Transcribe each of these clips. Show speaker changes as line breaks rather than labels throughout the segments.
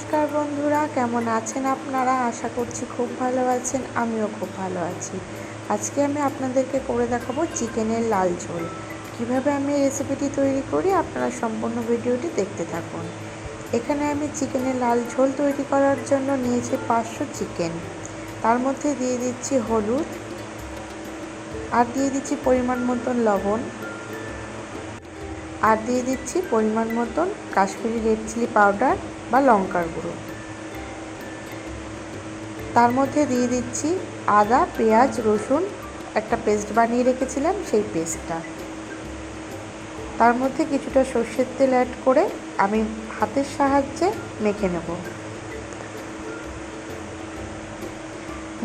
নমস্কার বন্ধুরা, কেমন আছেন আপনারা? আশা করছি খুব ভালো আছেন, আমিও খুব ভালো আছি। আজকে আমি আপনাদেরকে করে দেখাবো চিকেনের লাল ঝোল। কীভাবে আমি রেসিপিটি তৈরি করি, আপনারা সম্পূর্ণ ভিডিওটি দেখতে থাকুন। এখানে আমি চিকেনের লাল ঝোল তৈরি করার জন্য নিয়েছি পাঁচশো চিকেন। তার মধ্যে দিয়ে দিচ্ছি হলুদ আর দিয়ে দিচ্ছি পরিমাণ মতন লবণ আর দিয়ে দিচ্ছি পরিমাণ মতন কাশ্মীরি রেড চিলি পাউডার বা লঙ্কার গুঁড়ো। তার মধ্যে দিয়ে দিচ্ছি আদা, পেঁয়াজ, রসুন, একটা পেস্ট বানিয়ে রেখেছিলাম সেই পেস্টটা। তার মধ্যে কিছুটা সর্ষের তেল অ্যাড করে আমি হাতের সাহায্যে মেখে নেব।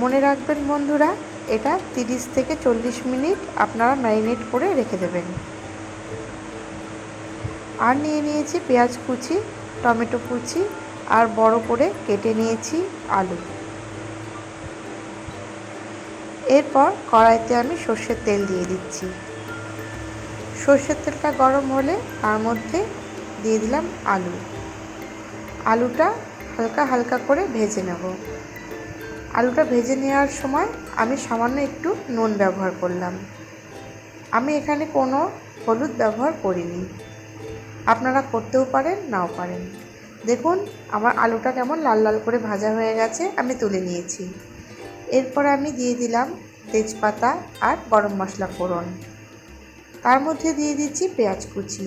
মনে রাখবেন বন্ধুরা, এটা তিরিশ থেকে চল্লিশ মিনিট আপনারা ম্যারিনেট করে রেখে দেবেন। আর নিয়ে নিয়েছি পেঁয়াজ কুচি, টমেটো কুচি আর বড় করে কেটে নিয়েছি আলু। এরপর কড়াইতে আমি সর্ষের তেল দিয়ে দিচ্ছি। সর্ষের তেলটা গরম হলে তার মধ্যে দিয়ে দিলাম আলু। আলুটা হালকা হালকা করে ভেজে নেব। আলুটা ভেজে নেওয়ার সময় আমি সামান্য একটু নুন ব্যবহার করলাম। আমি এখানে কোনো হলুদ ব্যবহার করিনি। আপনারা করতেও পারেন, নাও পারেন। দেখুন, আমার আলুটা কেমন লাল লাল করে ভাজা হয়ে গেছে, আমি তুলে নিয়েছি। এরপর আমি দিয়ে দিলাম তেজপাতা আর গরম মশলা ফোড়ন। তার মধ্যে দিয়ে দিচ্ছি পেঁয়াজ কুচি।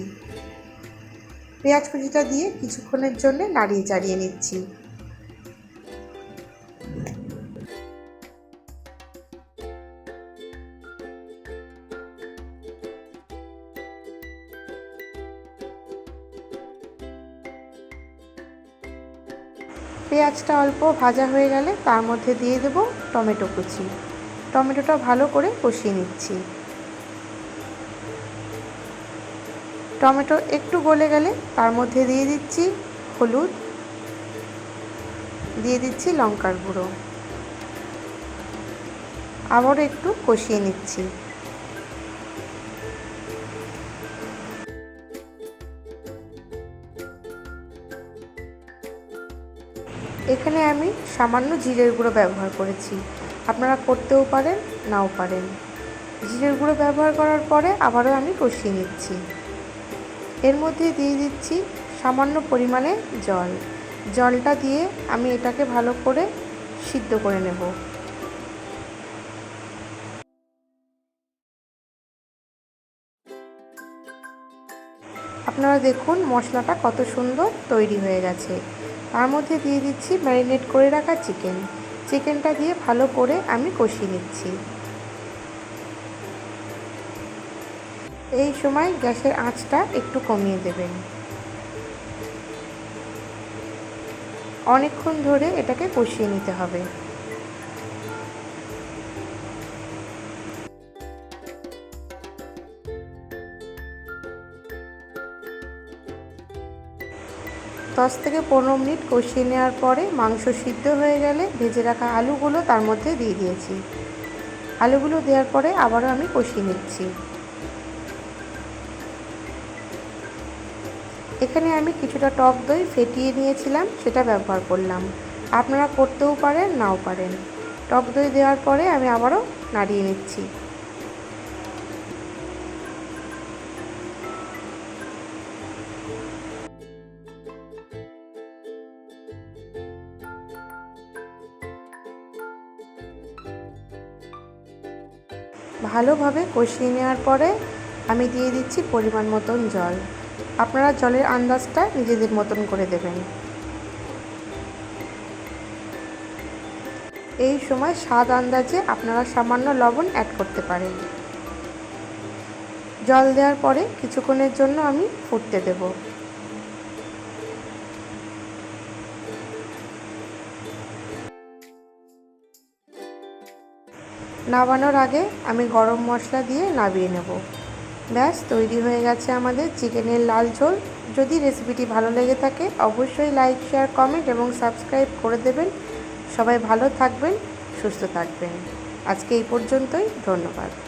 পেঁয়াজ কুচিটা দিয়ে কিছুক্ষণের জন্য নাড়িয়ে চাড়িয়ে নিচ্ছি। পেঁয়াজটা অল্প ভাজা হয়ে গেলে তার মধ্যে দিয়ে দেব টমেটো কুচি। টমেটোটা ভালো করে কষিয়ে নিচ্ছি। টমেটো একটু গলে গেলে তার মধ্যে দিয়ে দিচ্ছি হলুদ, দিয়ে দিচ্ছি লঙ্কার গুঁড়ো। আবারও একটু কষিয়ে নিচ্ছি। এখানে আমি সামান্য জিরের গুঁড়ো ব্যবহার করেছি। আপনারা করতেও পারেন, নাও পারেন। জিরের গুঁড়ো ব্যবহার করার পরে আবারও আমি কষিয়ে নিচ্ছি। এর মধ্যে দিয়ে দিচ্ছি সামান্য পরিমাণে জল। জলটা দিয়ে আমি এটাকে ভালো করে সিদ্ধ করে নেব। আপনারা দেখুন মশলাটা কত সুন্দর তৈরি হয়ে গেছে। তার মধ্যে দিয়ে দিচ্ছি ম্যারিনেট করে রাখা চিকেন। চিকেনটা দিয়ে ভালো করে আমি কষিয়ে নিচ্ছি। এই সময় গ্যাসের আঁচটা একটু কমিয়ে দেবেন। অনেকক্ষণ ধরে এটাকে কষিয়ে নিতে হবে। দশ থেকে পনেরো মিনিট কষিয়ে নেওয়ার পরে মাংস সিদ্ধ হয়ে গেলে ভেজে রাখা আলুগুলো তার মধ্যে দিয়ে দিয়েছি। আলুগুলো দেওয়ার পরে আবারও আমি কষিয়ে নিচ্ছি। এখানে আমি কিছুটা টক দই ফেটিয়ে নিয়েছিলাম, সেটা ব্যবহার করলাম। আপনারা করতেও পারেন, নাও পারেন। টক দই দেওয়ার পরে আমি আবারও নাড়িয়ে নিচ্ছি। ভালোভাবে কষিয়ে নেওয়ার পরে আমি দিয়ে দিচ্ছি পরিমাণ মতন জল। আপনারা জলের আন্দাজটা নিজেদের মতন করে দেবেন। এই সময় স্বাদ আন্দাজে আপনারা সামান্য লবণ অ্যাড করতে পারেন। জল দেওয়ার পরে কিছুক্ষণের জন্য আমি ফুটতে দেবো। নামানোর আগে আমি গরম মশলা দিয়ে নামিয়ে নেব। ব্যাস, তৈরি হয়ে গেছে আমাদের চিকেনের লাল ঝোল। যদি রেসিপিটি ভালো লেগে থাকে, অবশ্যই লাইক, শেয়ার, কমেন্ট এবং সাবস্ক্রাইব করে দেবেন। সবাই ভালো থাকবেন, সুস্থ থাকবেন। আজকে এই পর্যন্তই, ধন্যবাদ।